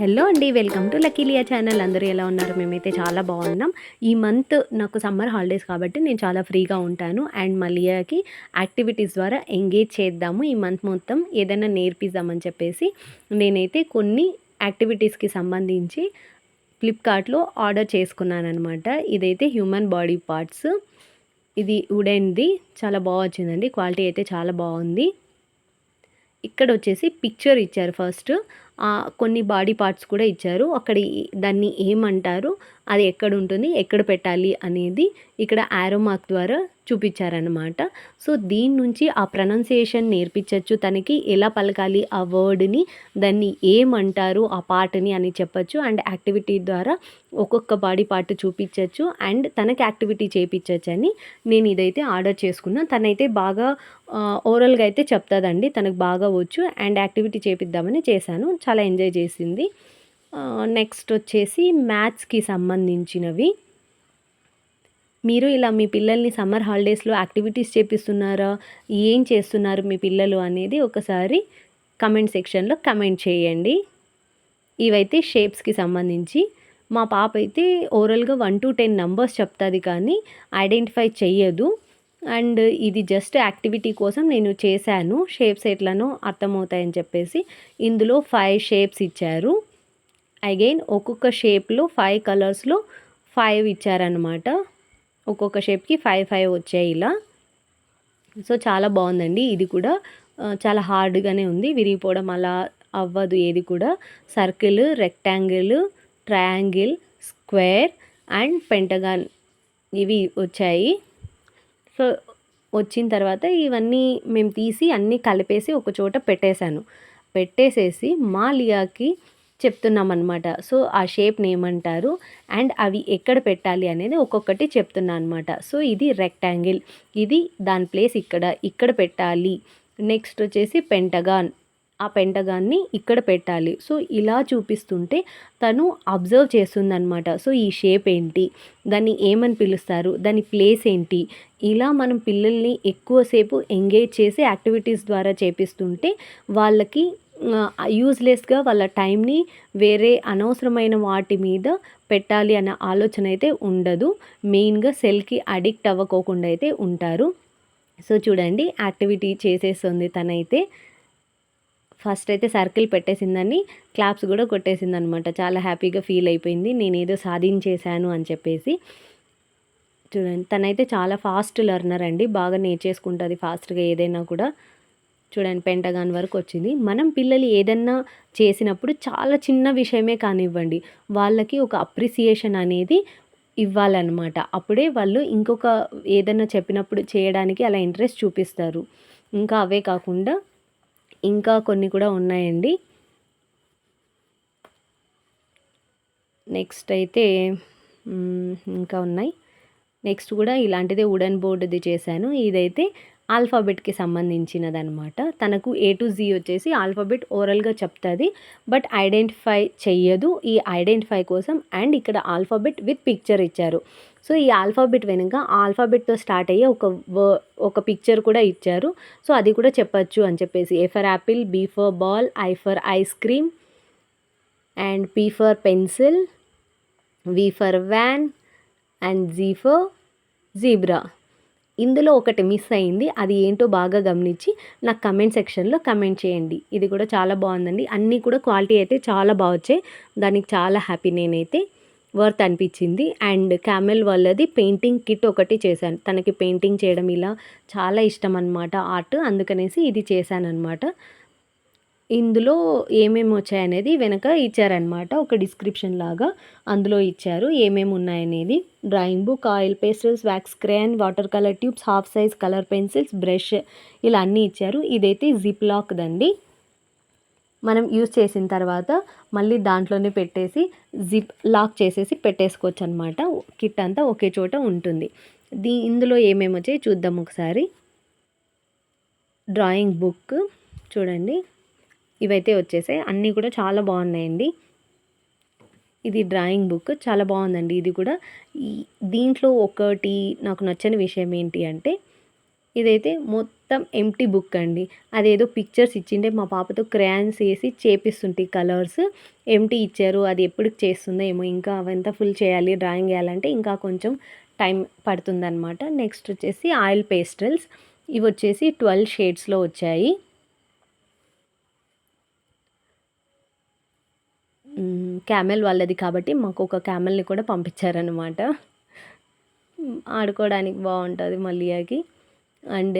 Hello అండి welcome to లక్కీలియా channel. అందరూ ఎలా ఉన్నారు? మేమైతే చాలా బాగున్నాం. ఈ మంత్ నాకు సమ్మర్ హాలిడేస్ కాబట్టి నేను చాలా ఫ్రీగా ఉంటాను. అండ్ మలియాకి యాక్టివిటీస్ ద్వారా ఎంగేజ్ చేద్దాము ఈ మంత్ మొత్తం. ఏదైనా నేర్పిద్దామని చెప్పేసి నేనైతే కొన్ని యాక్టివిటీస్కి సంబంధించి ఫ్లిప్కార్ట్లో ఆర్డర్ చేసుకున్నాను అనమాట ఇదైతే హ్యూమన్ బాడీ పార్ట్స్. ఇది వుడెన్ది. చాలా బాగా వచ్చిందండి. క్వాలిటీ అయితే చాలా బాగుంది. ఇక్కడ వచ్చేసి పిక్చర్ ఇచ్చారు ఫస్ట్. కొన్ని బాడీ పార్ట్స్ కూడా ఇచ్చారు. అక్కడ దాన్ని ఏమంటారు? అది ఎక్కడ ఉంటుంది ఎక్కడ పెట్టాలి అనేది ఇక్కడ యారో మార్క్ ద్వారా చూపించారనమాట సో దీని నుంచి ఆ ప్రొనౌన్సియేషన్ నేర్పించవచ్చు తనకి ఎలా పలకాలి ఆ వర్డ్ని దాన్ని ఏమంటారు ఆ పార్ట్ని అని చెప్పచ్చు. అండ్ యాక్టివిటీ ద్వారా ఒక్కొక్క బాడీ పార్ట్ చూపించవచ్చు అండ్ తనకి యాక్టివిటీ చేయించవచ్చు అని నేను ఇదైతే ఆర్డర్ చేసుకున్నాను తనైతే బాగా ఓవరాల్గా అయితే చెప్తుందండి. తనకు బాగా వచ్చు. అండ్ యాక్టివిటీ చేపిద్దామని చేశాను. చాలా ఎంజాయ్ చేసింది. నెక్స్ట్ వచ్చేసి మ్యాథ్స్కి సంబంధించినవి. మీరు ఇలా మీ పిల్లల్ని సమ్మర్ హాలిడేస్లో యాక్టివిటీస్ చేపిస్తున్నారా? ఏం చేస్తున్నారు మీ పిల్లలు అనేది ఒకసారి కమెంట్ సెక్షన్లో కమెంట్ చేయండి. ఇవైతే షేప్స్కి సంబంధించి. మా పాప అయితే ఓవరాల్గా వన్ టు టెన్ నంబర్స్ చెప్తుంది కానీ ఐడెంటిఫై చెయ్యదు. అండ్ ఇది జస్ట్ యాక్టివిటీ కోసం నేను చేశాను. షేప్స్ ఎట్లనో అర్థమవుతాయని చెప్పేసి ఇందులో ఫైవ్ షేప్స్ ఇచ్చారు. అగైన్ ఒక్కొక్క షేప్లో ఫైవ్ కలర్స్లో ఫైవ్ ఇచ్చారనమాట ఒక్కొక్క షేప్కి ఫైవ్ ఫైవ్ వచ్చాయి ఇలా. సో చాలా బాగుందండి. ఇది కూడా చాలా హార్డ్గానే ఉంది. విరిగిపోవడం అలా అవ్వదు ఏది కూడా. Circle rectangle triangle square and pentagon ఇవి వచ్చాయి. సో వచ్చిన తర్వాత ఇవన్నీ మేము తీసి అన్నీ కలిపేసి ఒక చోట పెట్టేశాను. పెట్టేసేసి మా లియాకి చెప్తున్నాం అనమాట సో ఆ షేప్ని ఏమంటారు అండ్ అవి ఎక్కడ పెట్టాలి అనేది ఒక్కొక్కటి చెప్తున్నా అనమాట సో ఇది రెక్టాంగిల్. ఇది దాని ప్లేస్ ఇక్కడ. ఇక్కడ పెట్టాలి. నెక్స్ట్ వచ్చేసి పెంటగాన్. ఆ పెంటగాన్ని ఇక్కడ పెట్టాలి. సో ఇలా చూపిస్తుంటే తను అబ్జర్వ్ చేస్తుందనమాట సో ఈ షేప్ ఏంటి? దాన్ని ఏమని పిలుస్తారు? దాని ప్లేస్ ఏంటి? ఇలా మనం పిల్లల్ని ఎక్కువసేపు ఎంగేజ్ చేసి యాక్టివిటీస్ ద్వారా చేపిస్తుంటే వాళ్ళకి యూజ్లెస్గా వాళ్ళ టైంని వేరే అనవసరమైన వాటి మీద పెట్టాలి అన్న ఆలోచన అయితే ఉండదు. మెయిన్గా సెల్కి అడిక్ట్ అవ్వకోకుండా అయితే ఉంటారు. సో చూడండి యాక్టివిటీ చేసేస్తుంది తనైతే. ఫస్ట్ అయితే సర్కిల్ పెట్టేసిందని క్లాప్స్ కూడా కొట్టేసింది అనమాట చాలా హ్యాపీగా ఫీల్ అయిపోయింది. నేను ఏదో సాధించేశాను అని చెప్పేసి. చూడండి తనైతే చాలా ఫాస్ట్ లెర్నర్ అండి. బాగా నేర్చేసుకుంటుంది ఫాస్ట్గా ఏదైనా కూడా. చూడండి పెంటగాన్ వరకు వచ్చింది. మనం పిల్లలు ఏదన్నా చేసినప్పుడు చాలా చిన్న విషయమే కానివ్వండి వాళ్ళకి ఒక అప్రిసియేషన్ అనేది ఇవ్వాలన్నమాట. అప్పుడే వాళ్ళు ఇంకొక ఏదన్నా చెప్పినప్పుడు చేయడానికి అలా ఇంట్రెస్ట్ చూపిస్తారు. ఇంకా అవే కాకుండా ఇంకా కొన్ని కూడా ఉన్నాయండి. నెక్స్ట్ అయితే ఇంకా ఉన్నాయి. నెక్స్ట్ కూడా ఇలాంటిదే వుడెన్ బోర్డుది చేశాను. ఇదైతే ఆల్ఫాబెట్కి సంబంధించినదనమాట తనకు ఏ టు జీ వచ్చేసి ఆల్ఫాబెట్ ఓరల్గా చెప్తుంది బట్ ఐడెంటిఫై చెయ్యదు. ఈ ఐడెంటిఫై కోసం అండ్ ఇక్కడ ఆల్ఫాబెట్ విత్ పిక్చర్ ఇచ్చారు. సో ఈ ఆల్ఫాబెట్ వెనుక ఆల్ఫాబెట్తో స్టార్ట్ అయ్యే ఒక వ ఒక పిక్చర్ కూడా ఇచ్చారు. సో అది కూడా చెప్పచ్చు అని చెప్పేసి. A for apple B for ball I for ice cream and P for pencil V for van and Z for zebra ఇందులో ఒకటి మిస్ అయింది. అది ఏంటో బాగా గమనించి నాకు కమెంట్ సెక్షన్లో కమెంట్ చేయండి. ఇది కూడా చాలా బాగుందండి. అన్నీ కూడా క్వాలిటీ అయితే చాలా బాగా వచ్చాయి. దానికి చాలా హ్యాపీ నేనైతే వర్త్ అనిపించింది. అండ్ క్యామెల్ వాళ్ళది పెయింటింగ్ కిట్ ఒకటి చేశాను. తనకి పెయింటింగ్ చేయడం ఇలా చాలా ఇష్టం అనమాట ఆర్ట్ అందుకనేసి ఇది చేశాను అనమాట ఇందులో ఏమేమి వచ్చాయనేది వెనక ఇచ్చారనమాట ఒక డిస్క్రిప్షన్ లాగా అందులో ఇచ్చారు ఏమేమి ఉన్నాయనేది. Drawing book oil pastels wax crayon water colour tubes half size colour pencils brush ఇలా అన్నీ ఇచ్చారు. ఇదైతే జిప్ లాక్దండి మనం యూజ్ చేసిన తర్వాత మళ్ళీ దాంట్లోనే పెట్టేసి జిప్ లాక్ చేసేసి పెట్టేసుకోవచ్చు అనమాట కిట్ అంతా ఒకే చోట ఉంటుంది. దీ ఇందులో ఏమేమి వచ్చాయి చూద్దాం ఒకసారి. డ్రాయింగ్ బుక్ చూడండి. ఇవైతే వచ్చేసాయి. అన్నీ కూడా చాలా బాగున్నాయండి. ఇది డ్రాయింగ్ బుక్. చాలా బాగుందండి. ఇది కూడా ఈ దీంట్లో ఒకటి నాకు నచ్చని విషయం ఏంటి అంటే ఇదైతే మొత్తం ఎంటీ బుక్ అండి. అదేదో పిక్చర్స్ ఇచ్చిండే. మా పాపతో క్రయాన్స్ వేసి చేపిస్తుంటే కలర్స్ ఎంటీ ఇచ్చారు. అది ఎప్పుడు చేస్తుందో ఏమో. ఇంకా అవంతా ఫుల్ చేయాలి డ్రాయింగ్ వేయాలంటే ఇంకా కొంచెం టైం పడుతుందన్నమాట. నెక్స్ట్ వచ్చేసి ఆయిల్ పేస్టల్స్ ఇవి వచ్చేసి ట్వెల్వ్ షేడ్స్లో వచ్చాయి. క్యామెల్ వాళ్ళది కాబట్టి మాకు ఒక క్యామెల్ని కూడా పంపించారనమాట ఆడుకోవడానికి బాగుంటుంది మల్లియాకి. అండ్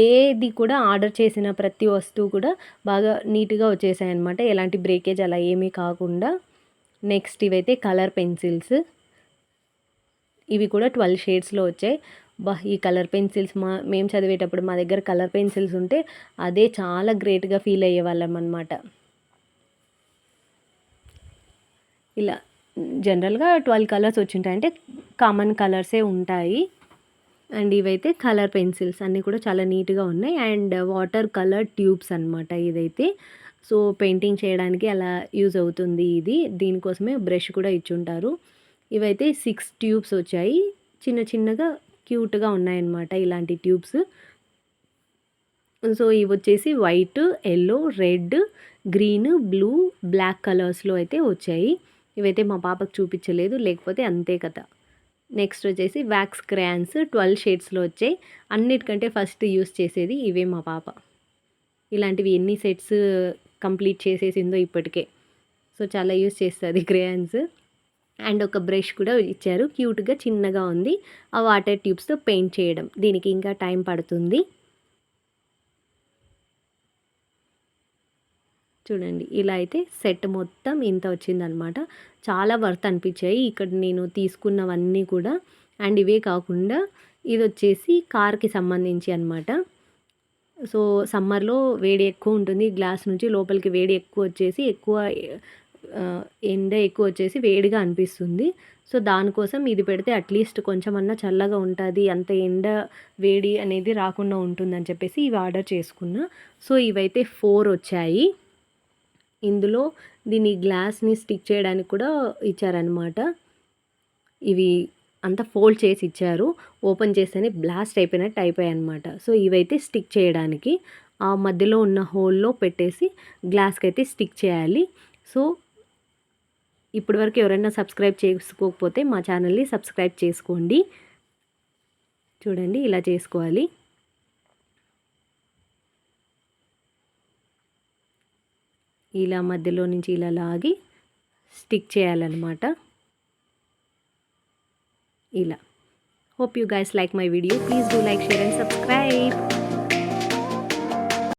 ఏది కూడా ఆర్డర్ చేసిన ప్రతి వస్తువు కూడా బాగా నీట్గా వచ్చేసాయి అనమాట ఎలాంటి బ్రేకేజ్ అలా ఏమీ కాకుండా. నెక్స్ట్ ఇవైతే కలర్ పెన్సిల్స్. ఇవి కూడా ట్వెల్వ్ షేడ్స్లో వచ్చాయి. బా ఈ కలర్ పెన్సిల్స్ మా మేము చదివేటప్పుడు మా దగ్గర కలర్ పెన్సిల్స్ ఉంటే అదే చాలా గ్రేట్గా ఫీల్ అయ్యేవాళ్ళం అనమాట ఇలా జనరల్గా ట్వెల్వ్ కలర్స్ వచ్చింటాయి. అంటే కామన్ కలర్సే ఉంటాయి. అండ్ ఇవైతే కలర్ పెన్సిల్స్ అన్నీ కూడా చాలా నీట్గా ఉన్నాయి. అండ్ వాటర్ కలర్ ట్యూబ్స్ అనమాట ఇదైతే. సో పెయింటింగ్ చేయడానికి అలా యూజ్ అవుతుంది ఇది. దీనికోసమే బ్రష్ కూడా ఇచ్చుంటారు. ఇవైతే సిక్స్ ట్యూబ్స్ వచ్చాయి. చిన్న చిన్నగా క్యూట్గా ఉన్నాయన్నమాట ఇలాంటి ట్యూబ్స్. సో ఇవి వచ్చేసి white yellow red green blue black కలర్స్లో అయితే వచ్చాయి. ఇవైతే మా పాపకు చూపించలేదు లేకపోతే అంతే కదా నెక్స్ట్ వచ్చేసి వ్యాక్స్ క్రయాన్స్ ట్వెల్వ్ షేడ్స్లో వచ్చాయి. అన్నిటికంటే ఫస్ట్ యూస్ చేసేది ఇవే మా పాప. ఇలాంటివి ఎన్ని సెట్స్ కంప్లీట్ చేసేసిందో ఇప్పటికే. సో చాలా యూస్ చేస్తుంది క్రేయాన్స్ అండ్ ఒక బ్రష్ కూడా ఇచ్చారు. క్యూట్గా చిన్నగా ఉంది. ఆ వాటర్ ట్యూబ్స్తో పెయింట్ చేయడం. దీనికి ఇంకా టైం పడుతుంది. చూడండి ఇలా అయితే సెట్ మొత్తం ఇంత వచ్చిందనమాట. చాలా వర్త్ అనిపించాయి. ఇక్కడ నేను తీసుకున్నవన్నీ కూడా. అండ్ ఇవే కాకుండా ఇది వచ్చేసి కార్కి సంబంధించి అనమాట సో సమ్మర్లో వేడి ఎక్కువ ఉంటుంది. గ్లాస్ నుంచి లోపలికి వేడి ఎక్కువ వచ్చేసి ఎక్కువ ఎండ ఎక్కువ వచ్చేసి వేడిగా అనిపిస్తుంది. సో దానికోసం ఇది పెడితే అట్లీస్ట్ కొంచెం అన్నా చల్లగా ఉంటుంది అంత ఎండ వేడి అనేది రాకుండా ఉంటుందని చెప్పేసి ఇవి ఆర్డర్ చేసుకున్నా. సో ఇవైతే ఫోర్ వచ్చాయి. ఇందులో దీని గ్లాస్ని స్టిక్ చేయడానికి కూడా ఇచ్చారనమాట ఇవి అంతా ఫోల్డ్ చేసి ఇచ్చారు. ఓపెన్ చేస్తేనే బ్లాస్ట్ అయిపోయినట్టు అయిపోయాయి అనమాట సో ఇవైతే స్టిక్ చేయడానికి ఆ మధ్యలో ఉన్న హోల్లో పెట్టేసి గ్లాస్కి అయితే స్టిక్ చేయాలి. సో ఇప్పటివరకు ఎవరైనా సబ్స్క్రైబ్ చేసుకోకపోతే మా ఛానల్ని సబ్స్క్రైబ్ చేసుకోండి. చూడండి ఇలా చేసుకోవాలి. ఇలా మధ్యలో నుంచి ఇలా లాగి స్టిక్ చేయాలన్నమాట. ఇలా. Hope you guys like my video please do like share and subscribe